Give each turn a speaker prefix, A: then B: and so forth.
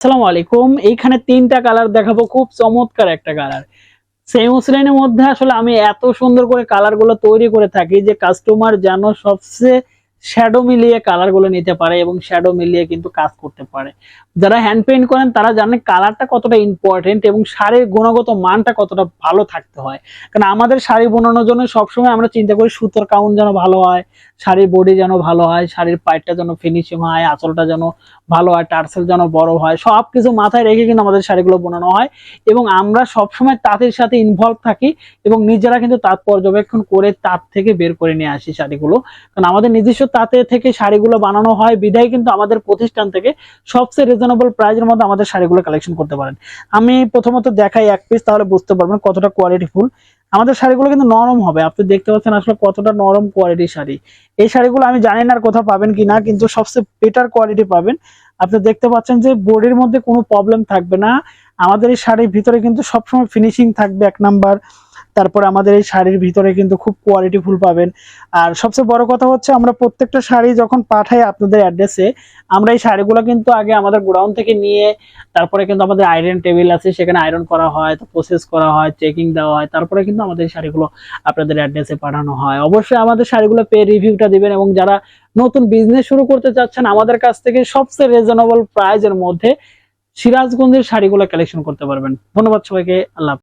A: আসসালামু আলাইকুম। এইখানে তিনটা কালার দেখাবো, খুব চমৎকার একটা কালার সেম লাইনের মধ্যে আসলে আমি এত সুন্দর করে কালারগুলো তৈরি করে থাকি যে কাস্টমার যেন সবচেয়ে শ্যাডো মিলিয়ে কালারগুলো নিতে পারে এবং শ্যাডো মিলিয়ে কিন্তু কাজ করতে পারে। যারা হ্যান্ড পেইন্ট করেন, তারা জানে কালারটা কতটা ইম্পর্টেন্ট এবং শাড়ির গুণগত মানটা কতটা ভালো থাকতে হয়। কারণ আমাদের শাড়ি বোনানোর জন্য সবসময় আমরা চিন্তা করি সুতোর কাউন্ট যেন ভালো হয়, শাড়ির বডি যেন ভালো হয়, শাড়ির পাইটটা যেন ফিনিশিং হয়, আঁচলটা যেন ভালো হয়, টার্সেল যেন বড় হয় সব কিছু মাথায় রেখে কিন্তু আমাদের শাড়িগুলো বোনানো হয় এবং আমরা সবসময় তাঁতের সাথে ইনভলভ থাকি এবং নিজেরা কিন্তু তাঁত পর্যবেক্ষণ করে তাঁত থেকে বের করে নিয়ে আসি শাড়িগুলো। কারণ আমাদের নিজস্ব তাঁতে থেকে শাড়িগুলো বানানো হয়। বিধায় কিন্তু আমাদের প্রতিষ্ঠান থেকে সবচেয়ে রিজনেবল প্রাইজের মধ্যে আমাদের শাড়িগুলো কালেকশন করতে পারেন। আমি প্রথমত দেখাই এক পিস তাহলে বুঝতে পারবেন কতটা কোয়ালিটি ফুল আমাদের শাড়িগুলো কিন্তু নরম হবে। আপনি দেখতে পাচ্ছেন আসলে কতটা নরম কোয়ালিটির শাড়ি। এই শাড়িগুলো আমি জানি না আর কোথাও পাবেন কিনা, কিন্তু সবচেয়ে বেটার কোয়ালিটি পাবেন। আপনি দেখতে পাচ্ছেন যে বডির মধ্যে কোনো প্রবলেম থাকবে না। আমাদের এই শাড়ির ভিতরে কিন্তু সবসময় ফিনিশিং থাকবে এক নাম্বার তারপরে আমাদের এই শাড়ির ভিতরে কিন্তু খুব কোয়ালিটি ফুল পাবেন। আর সবচেয়ে বড় কথা হচ্ছে, আমরা প্রত্যেকটা শাড়ি যখন পাঠাই আপনাদের অ্যাড্রেসে আমরা এই শাড়িগুলো কিন্তু আগে আমাদের গোডাউন থেকে নিয়ে, তারপরে কিন্তু আমাদের আয়রন টেবিল আছে, সেখানে আয়রন করা হয় প্রসেস করা হয় চেকিং দেওয়া হয়, তারপরে কিন্তু আমাদের এই শাড়িগুলো আপনাদের অ্যাড্রেসে পাঠানো হয়। অবশ্যই আমাদের শাড়িগুলো পেয়ে রিভিউটা দিবেন এবং যারা নতুন বিজনেস শুরু করতে চাচ্ছেন, আমাদের কাছ থেকে সবচেয়ে রিজনেবল প্রাইজের মধ্যে সিরাজগঞ্জের শাড়িগুলো কালেকশন করতে পারবেন। ধন্যবাদ সবাইকে, আল্লাহ।